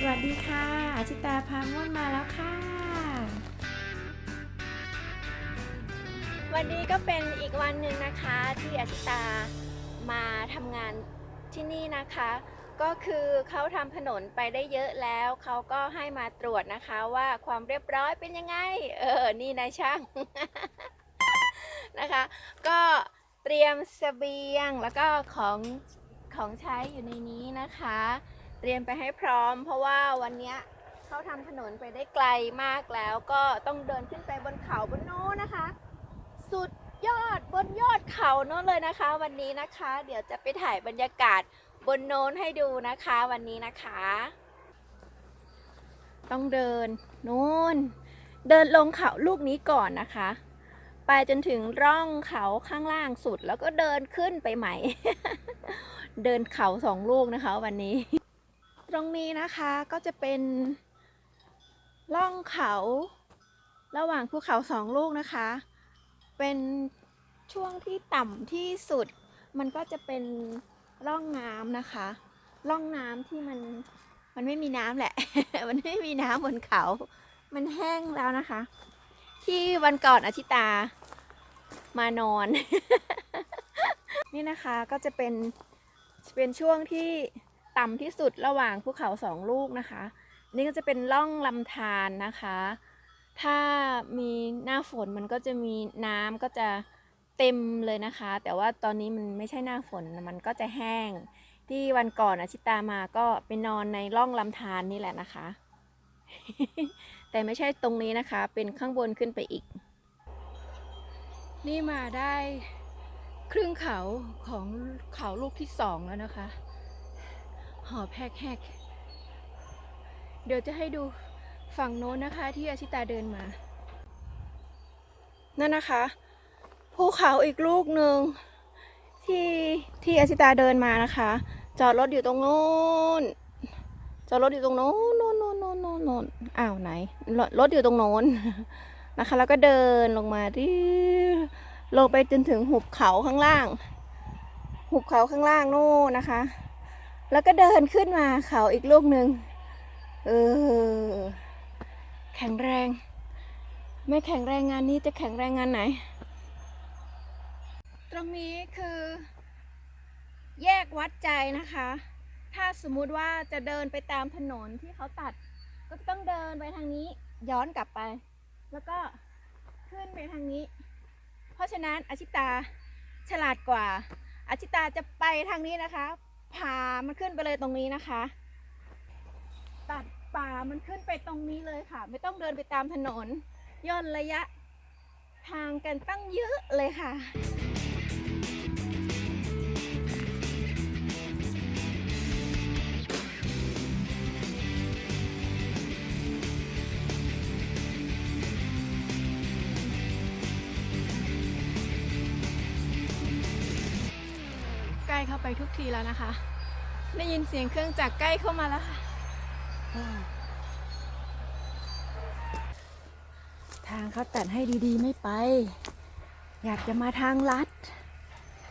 สวัสดีค่ะ อาชิตาพาม่วนมาแล้วค่ะ วันนี้ก็เป็นอีกวันหนึ่งนะคะที่อาชิตามาทำงานที่นี่นะคะ ก็คือเขาทำถนนไปได้เยอะแล้ว เขาก็ให้มาตรวจนะคะว่าความเรียบร้อยเป็นยังไง เออ นี่นายช่าง นะคะ ก็เตรียมเสบียงแล้วก็ของของใช้อยู่ในนี้นะคะ เตรียมไปให้พร้อม เพราะว่าวันนี้เขาทำถนนไปได้ไกลมากแล้ว ก็ต้องเดินขึ้นไปบนเขาบนโน้นนะคะ สุดยอดบนยอดเขาโน้นเลยนะคะ วันนี้นะคะ เดี๋ยวจะไปถ่ายบรรยากาศบนโน้นให้ดูนะคะวันนี้นะคะ ต้องเดินนู้นเดินลงเขาลูกนี้ก่อนนะคะ ไปจนถึงร่องเขาข้างล่างสุดแล้วก็เดินขึ้นไปใหม่ เดินเขาสองลูกนะคะวันนี้ ตรงนี้นะคะก็จะเป็นร่องเขาระหว่างภูเขาสองลูกนะคะ เป็นช่วงที่ต่ำที่สุด มันก็จะเป็นร่องน้ำนะคะ ร่องน้ำที่มันมันไม่มีน้ำแหละ มันไม่มีน้ำบนเขา มันแห้งแล้วนะคะ ที่วันก่อนอาชิตามานอน นี่นะคะก็จะเป็นเป็นช่วงที่ ต่ำที่สุดระหว่างภูเขาสองลูกนะคะ นี่ก็จะเป็นร่องลำธารนะคะ ถ้ามีหน้าฝนมันก็จะมีน้ำก็จะเต็มเลยนะคะ แต่ว่าตอนนี้มันไม่ใช่หน้าฝนมันก็จะแห้ง ที่วันก่อนอาชิตามาก็ไปนอนในร่องลำธารนี่แหละนะคะ แต่ไม่ใช่ตรงนี้นะคะ เป็นข้างบนขึ้นไปอีก นี่มาได้ครึ่งเขาของเขาลูกที่สองแล้วนะคะ หอบแหกๆเดี๋ยวจะให้ดูฝั่งโน้นนะคะที่อาชิตาเดินมา นั่นนะคะภูเขาอีกลูกหนึ่งที่ที่อาชิตาเดินมานะคะ จอดรถอยู่ตรงโน้นจอดรถอยู่ตรงโน้นโน้นโน้นโน้นโน้นอ้าวไหนรถรถอยู่ตรงโน้นนะคะ แล้วก็เดินลงมาที่ลงไปจนถึงหุบเขาข้างล่าง หุบเขาข้างล่างโน่นนะคะ แล้วก็เดินขึ้นมาเขาอีกลูกหนึ่งเออ แข็งแรง ไม่แข็งแรงงานนี้จะแข็งแรงงานไหน ตรงนี้คือ แยกวัดใจนะคะ ถ้าสมมุติว่าจะเดินไปตามถนนที่เขาตัด ก็ต้องเดินไปทางนี้ย้อนกลับไป แล้วก็ขึ้นไปทางนี้ เพราะฉะนั้นอาชิตาฉลาดกว่าอาชิตาจะไปทางนี้นะคะ พามันขึ้นไปเลยตรงนี้นะคะ ตัดป่ามันขึ้นไปตรงนี้เลยค่ะ ไม่ต้องเดินไปตามถนน ย่นระยะทางกันตั้งเยอะเลยค่ะ ไปทุกทีแล้วนะคะ ได้ยินเสียงเครื่องจักรใกล้เข้ามาแล้วค่ะทางเขาตัดให้ดีๆไม่ไป อยากจะมาทางลัด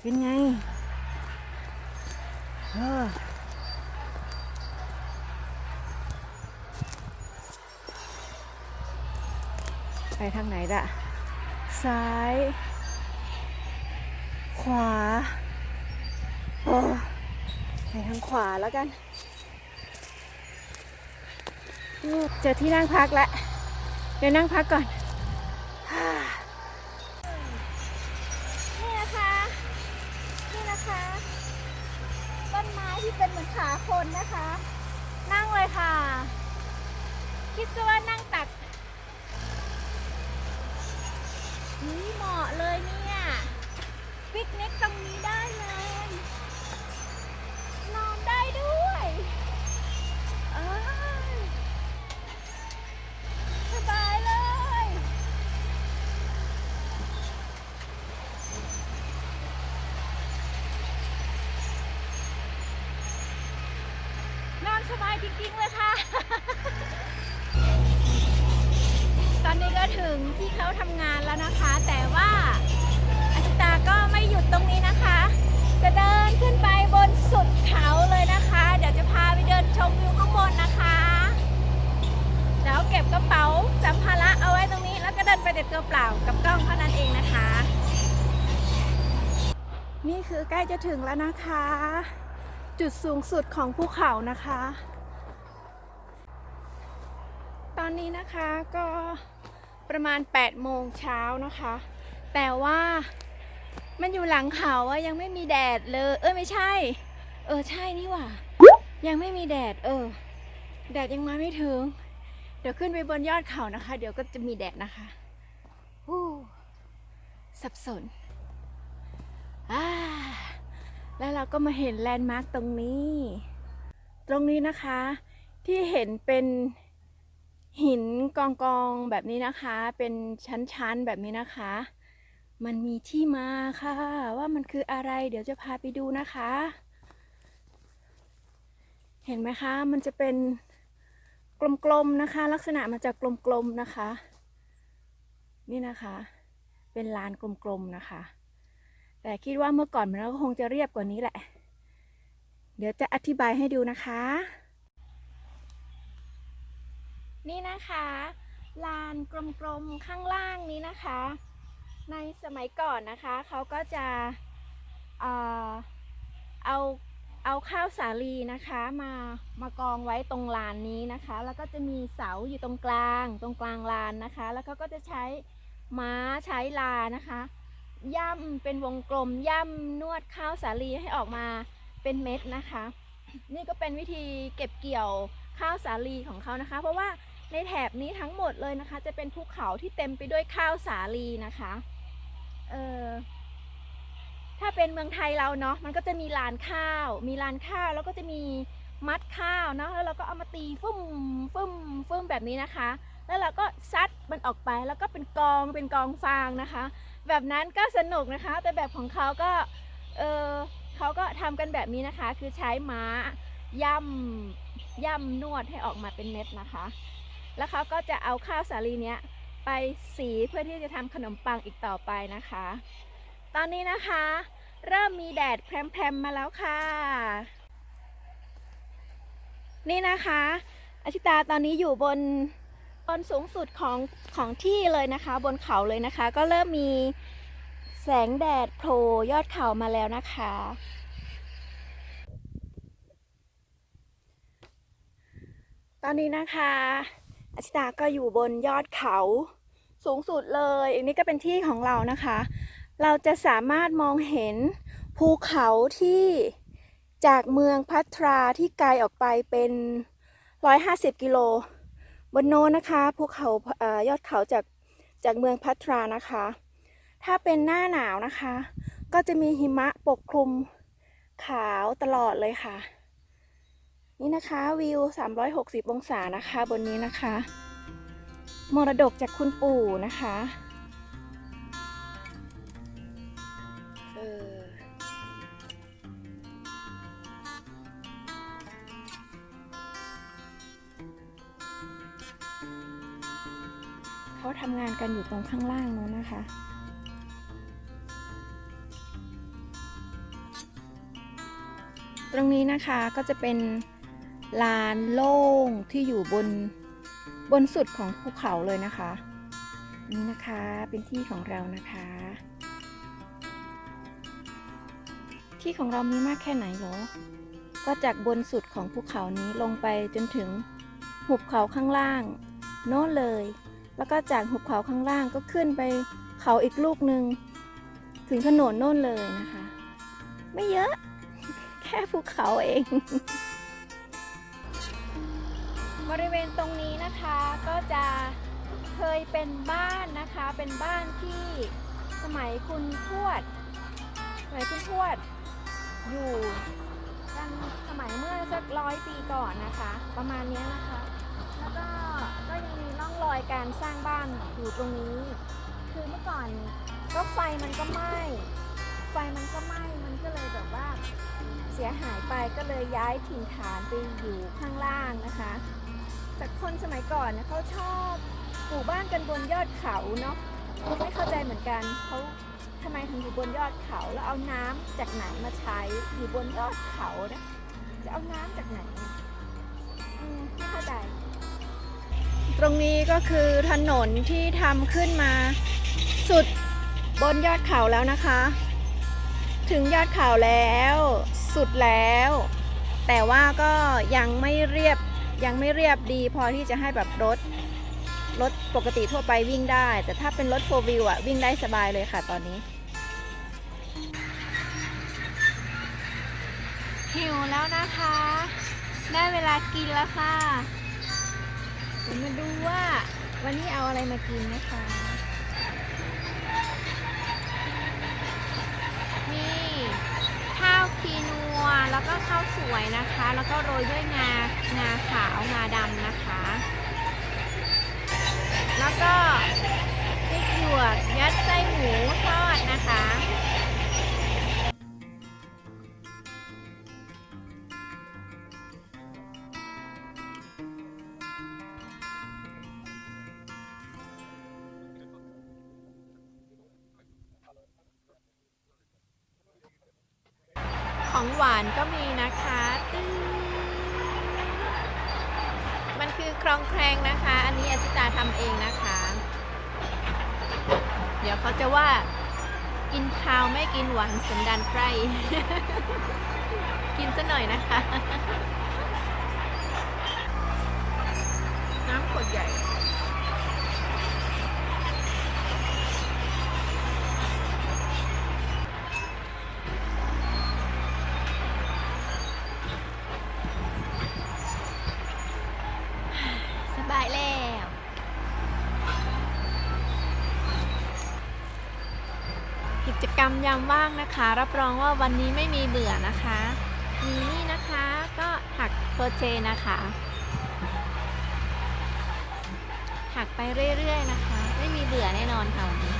เป็นไงเออไปทางไหนล่ะ ซ้าย ขวา ไปทางขวาแล้วกัน เจอที่นั่งพักแล้วเดี๋ยวนั่งพักก่อน นี่นะคะ นี่นะคะ ต้นไม้ที่เป็นเหมือนขาคนนะคะ นั่งเลยค่ะ คิดซะว่านั่งตักนี่เหมาะเลยเนี่ย ปิกนิกตรงนี้ได้เลยิ้งเลยค่ะ ตอนนี้ก็ถึงที่เขาทำงานแล้วนะคะ แต่ว่าอาชิตาก็ไม่หยุดตรงนี้นะคะ จะเดินขึ้นไปบนสุดเขาเลยนะคะ เดี๋ยวจะพาไปเดินชมวิวข้างบนนะคะเดี๋ยวเก็บกระเป๋าสัมภาระเอาไว้ตรงนี้ แล้วก็เดินไปเด็ดตัวเปล่ากับกล้องเท่านั้นเองนะคะ นี่คือใกล้จะถึงแล้วนะคะ จุดสูงสุดของภูเขานะคะ อนนี้นะคะก็ประมาณ 8 โมงเช้านะคะ แต่ว่ามันอยู่หลังเขาอะยังไม่มีแดดเลย เออไม่ใช่ เออใช่นี่หว่า ยังไม่มีแดด เออ แดดยังมาไม่ถึง เดี๋ยวขึ้นไปบนยอดเขานะคะ เดี๋ยวก็จะมีแดดนะคะฮู้สับสนอ่าแล้วเราก็มาเห็นแลนด์มาร์กตรงนี้ ตรงนี้นะคะที่เห็นเป็น หินกองกองแบบนี้นะคะ เป็นชั้นๆแบบนี้นะคะ มันมีที่มาค่ะ ว่ามันคืออะไรเดี๋ยวจะพาไปดูนะคะ เห็นไหมคะ มันจะเป็นกลมๆนะคะ ลักษณะมันจะกลมๆนะคะ นี่นะคะ เป็นลานกลมๆนะคะ แต่คิดว่าเมื่อก่อนมันก็คงจะเรียบกว่านี้แหละ เดี๋ยวจะอธิบายให้ดูนะคะ นี่นะคะ ลานกลมๆข้างล่างนี้นะคะ ในสมัยก่อนนะคะเขาก็จะเอ่อเอาเอาข้าวสาลีนะคะมามากองไว้ตรงลานนี้นะคะ แล้วก็จะมีเสาอยู่ตรงกลาง ตรงกลางลานนะคะ แล้วเขาก็จะใช้ม้าใช้ลานะคะ ย่ำเป็นวงกลมย่ำนวดข้าวสาลีให้ออกมาเป็นเม็ดนะคะ นี่ก็เป็นวิธีเก็บเกี่ยวข้าวสาลีของเขานะคะ เพราะว่า ในแถบนี้ทั้งหมดเลยนะคะ จะเป็นภูเขาที่เต็มไปด้วยข้าวสาลีนะคะเออถ้าเป็นเมืองไทยเราเนาะมันก็จะมีลานข้าว มีลานข้าวแล้วก็จะมีมัดข้าวเนาะแล้วเราก็เอามาตีฟึ่มฟึ่มฟึ่มแบบนี้นะคะ แล้วเราก็ซัดมันออกไปแล้วก็เป็นกองเป็นกองฟางนะคะ แบบนั้นก็สนุกนะคะ แต่แบบของเขาก็เออเขาก็ทำกันแบบนี้นะคะ คือใช้ม้าย่ำย่ำนวดให้ออกมาเป็นเม็ดนะคะ แล้วเขาก็จะเอาข้าวสาลีเนี้ยไปสีเพื่อที่จะทำขนมปังอีกต่อไปนะคะ ตอนนี้นะคะ เริ่มมีแดดแพรมๆมาแล้วค่ะ นี่นะคะอาชิตาตอนนี้อยู่บนบนสูงสุดของของที่เลยนะคะ บนเขาเลยนะคะ ก็เริ่มมีแสงแดดโผล่ยอดเขามาแล้วนะคะ ตอนนี้นะคะ อาชิตาก็อยู่บนยอดเขาสูงสุดเลยอันนี้ก็เป็นที่ของเรานะคะ เราจะสามารถมองเห็นภูเขาที่จากเมืองพัทราที่ไกลออกไปเป็น 150 กิโล บนโน้นนะคะภูเขาอยอดเขาจากจากเมืองพัทรานะคะ ถ้าเป็นหน้าหนาวนะคะ ก็จะมีหิมะปกคลุมขาวตลอดเลยค่ะ นี่นะคะวิว 360 องศานะคะ บนนี้นะคะ มรดกจากคุณปู่นะคะเออเขาทำงานกันอยู่ตรงข้างล่างนู้นนะคะตรงนี้นะคะก็จะเป็น ลานโล่งที่อยู่บนบนสุดของภูเขาเลยนะคะ นี่นะคะเป็นที่ของเรานะคะ ที่ของเรามีมากแค่ไหนเหรอก็จากบนสุดของภูเขานี้ลงไปจนถึงหุบเขาข้างล่างโน้นเลย แล้วก็จากหุบเขาข้างล่างก็ขึ้นไปเขาอีกลูกหนึ่งถึงถนนโน่นเลยนะคะ ไม่เยอะ แค่ภูเขาเอง บริเวณตรงนี้นะคะก็จะเคยเป็นบ้านนะคะ เป็นบ้านที่สมัยคุณทวดสมัยคุณทวดอยู่กันสมัยเมื่อสักร้อยปีก่อนนะคะ ประมาณนี้นะคะ แล้วก็ก็ยังมีร่องรอยการสร้างบ้านอยู่ตรงนี้ คือเมื่อก่อนก็ไฟมันก็ไหม้ไฟมันก็ไหม้มันก็เลยแบบว่าเสียหายไปก็เลยย้ายถิ่นฐานไปอยู่ข้างล่างนะคะ แต่คนสมัยก่อนเนี่ยเขาชอบปลูกบ้านกันบนยอดเขาเนาะไม่เข้าใจเหมือนกันเขาทำไมถึงอยู่บนยอดเขาแล้วเอาน้ำจากไหนมาใช้อยู่บนยอดเขานะจะเอาน้ำจากไหนไม่เข้าใจ ตรงนี้ก็คือถนนที่ทำขึ้นมา สุดบนยอดเขาแล้วนะคะ ถึงยอดเขาแล้ว สุดแล้ว แต่ว่าก็ยังไม่เรียบ ยังไม่เรียบดีพอที่จะให้แบบรถรถปกติทั่วไปวิ่งได้ แต่ถ้าเป็นรถโฟวิวอะวิ่งได้สบายเลยค่ะตอนนี้หิวแล้วนะคะ ได้เวลากินแล้วค่ะเดี๋ยวมาดูว่าวันนี้เอาอะไรมากินนะคะนี่ แล้วก็ข้าวสวยนะคะ แล้วก็โรยด้วยงางาขาวงาดำนะคะ แล้วก็พริกหยวกยัดไส้หมูทอดนะคะ ของหวานก็มีนะคะตึ้งมันคือครองแครงนะคะ อันนี้อาจิตาทำเองนะคะ เดี๋ยวเขาจะว่ากินข้าวไม่กินหวานสันดานไพรกินซะหน่อยนะคะ น้ำขวดใหญ่ สบายแล้ว กิจกรรม ยามว่างนะคะ รับรองว่าวันนี้ไม่มีเบื่อนะคะมีนี่นะคะก็ถักโครเชต์นะคะ ถักไปเรื่อยๆนะคะ ไม่มีเบื่อแน่นอนค่ะวันนี้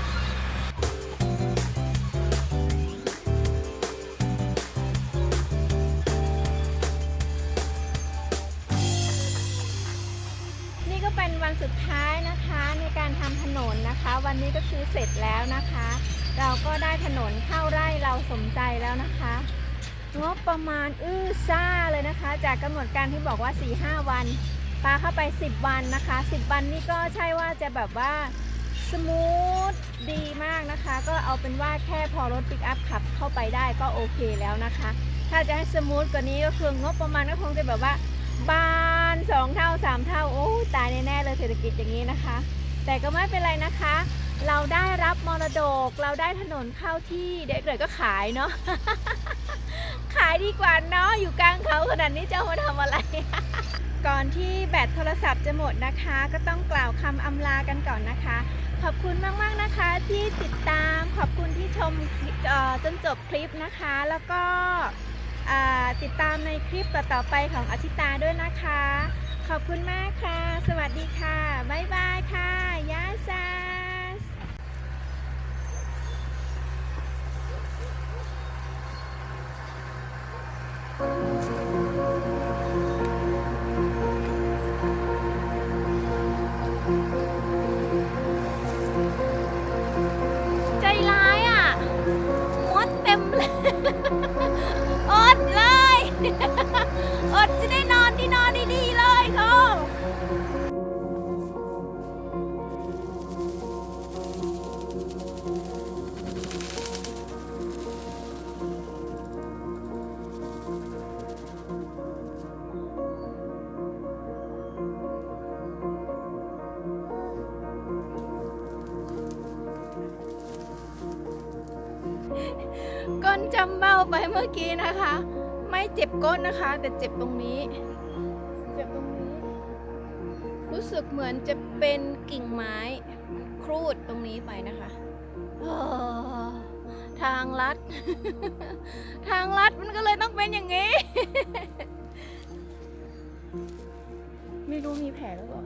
นี่ก็เป็นวันสุดท้ายนะคะในการทำถนนนะคะ วันนี้ก็คือเสร็จแล้วนะคะ เราก็ได้ถนนเข้าไร่เราสมใจแล้วนะคะ งบประมาณอื้อซ่าเลยนะคะ จากกำหนดการที่บอกว่า 4-5 วันปาเข้าไป 10 วันนะคะ 10 วันนี่ก็ใช่ว่าจะแบบว่าสมูทดีมากนะคะ ก็เอาเป็นว่าแค่พอรถปิกอัพขับเข้าไปได้ก็โอเคแล้วนะคะ ถ้าจะให้สมูทกว่านี้ก็คืองบประมาณก็คงจะแบบว่าบานสองเท่าสามเท่า โอ้ตายแน่ๆเลยเศรษฐกิจอย่างนี้นะคะ แต่ก็ไม่เป็นไรนะคะ เราได้รับมรดก เราได้ถนนเข้าที่เด็กๆก็ขายเนาะขายดีกว่าเนาะอยู่กลางเขาขนาดนี้จะมาทำอะไร ก่อนที่แบตโทรศัพท์จะหมดนะคะ ก็ต้องกล่าวคำอำลากันก่อนนะคะ ขอบคุณมากๆนะคะที่ติดตามขอบคุณที่ชมจนจบคลิปนะคะ แล้วก็ติดตามในคลิปต่อๆไปของอาทิตาด้วยนะคะ ขอบคุณมากค่ะ สวัสดีค่ะ บ๊ายบายค่ะย่า เมื่อกี้นะคะ ไม่เจ็บก้นนะคะ แต่เจ็บตรงนี้ เจ็บตรงนี้ รู้สึกเหมือนจะเป็นกิ่งไม้ครูดตรงนี้ไปนะคะทางลัด ทางลัดมันก็เลยต้องเป็นอย่างนี้ ไม่รู้มีแผลหรือเปล่า